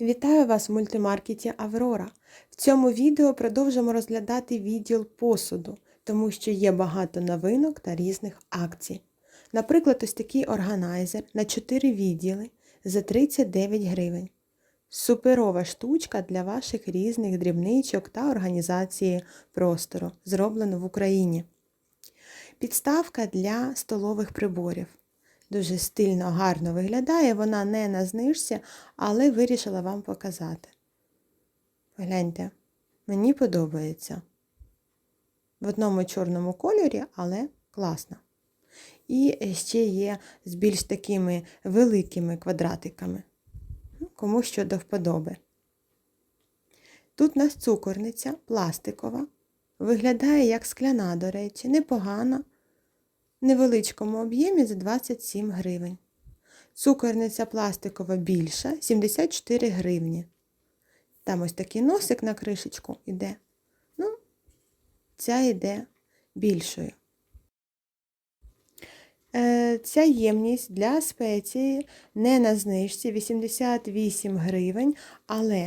Вітаю вас в мультимаркеті Аврора. В цьому відео продовжимо розглядати відділ посуду, тому що є багато новинок та різних акцій. Наприклад, ось такий органайзер на 4 відділи за 39 гривень. Суперова штучка для ваших різних дрібничок та організації простору, зроблено в Україні. Підставка для столових приборів. Дуже стильно, гарно виглядає, вона не на знижці, але вирішила вам показати. Погляньте, мені подобається. В одному чорному кольорі, але класно. І ще є з більш такими великими квадратиками. Ну, Кому що до вподоби. Тут у нас цукорниця пластикова. Виглядає як скляна, до речі, непогана невеличкому об'ємі за 27 гривень. Цукорниця пластикова більша 74 гривні. Там ось такий носик на кришечку йде. Ну, ця йде більшою. Е, Ця ємність для спеції не на знижці 88 гривень, але